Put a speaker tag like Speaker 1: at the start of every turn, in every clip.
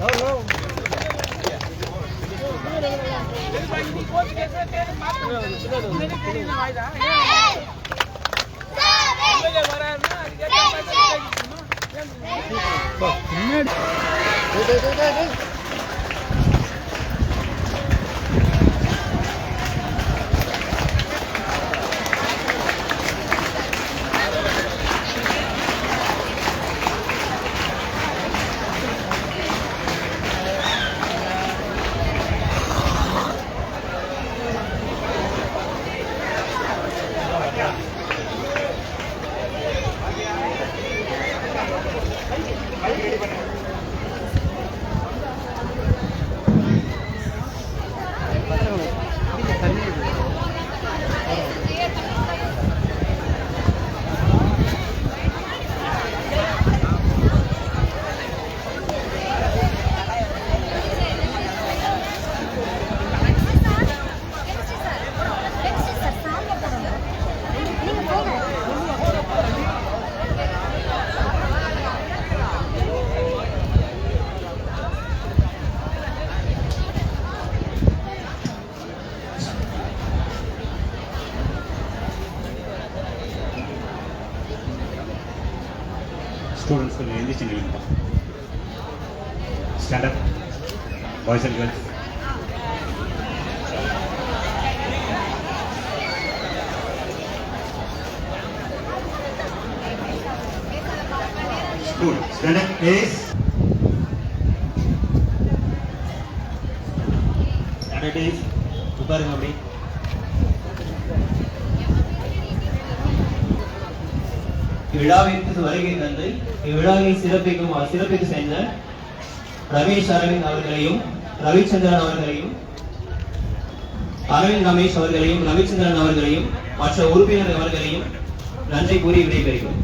Speaker 1: Go, go, go, go, go. Students కొంచెం ఏం చేసి వెళ్తాం stand up boys and girls Good. Stand up, please.
Speaker 2: Stand up, please. Super, mommy. விழாவிற்கு வருகை தந்து இவ்விழாவை சிறப்பிக்கும் சிறப்பித்து சென்ற ரமேஷ் அரவிந்த் அவர்களையும் ரவிச்சந்திரன் அவர்களையும் அரவிந்த் ரமேஷ் அவர்களையும் ரவிச்சந்திரன் அவர்களையும் மற்ற உறுப்பினர் அவர்களையும் நன்றி கூறி விடைபெறுகிறோம்.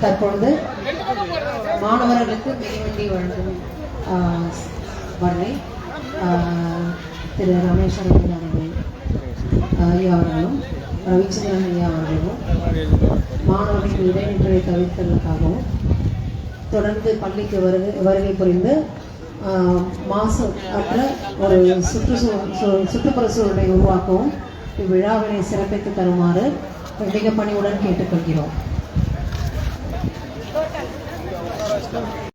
Speaker 3: தற்பொழுது மாணவர்களுக்கு மிதிவண்டி வழங்கும் வரை திரு ரமேஸ்வரன் அவர்கள் ஐயா அவர்களும் ரவிச்சந்திரன் ஐயா அவர்களும் மாணவர்களுக்கு இடைநிற்றலை தவிர்த்ததற்காகவும் தொடர்ந்து பள்ளிக்கு வருகை வருகை புரிந்து மாதம் ஒரு சுற்றுச்சூழல் சுற்றுப்புற சூழலை உருவாக்கவும் இவ்விழாவினை சிறப்பித்து தருமாறு மிக பணியுடன் கேட்டுக்கொள்கிறோம்.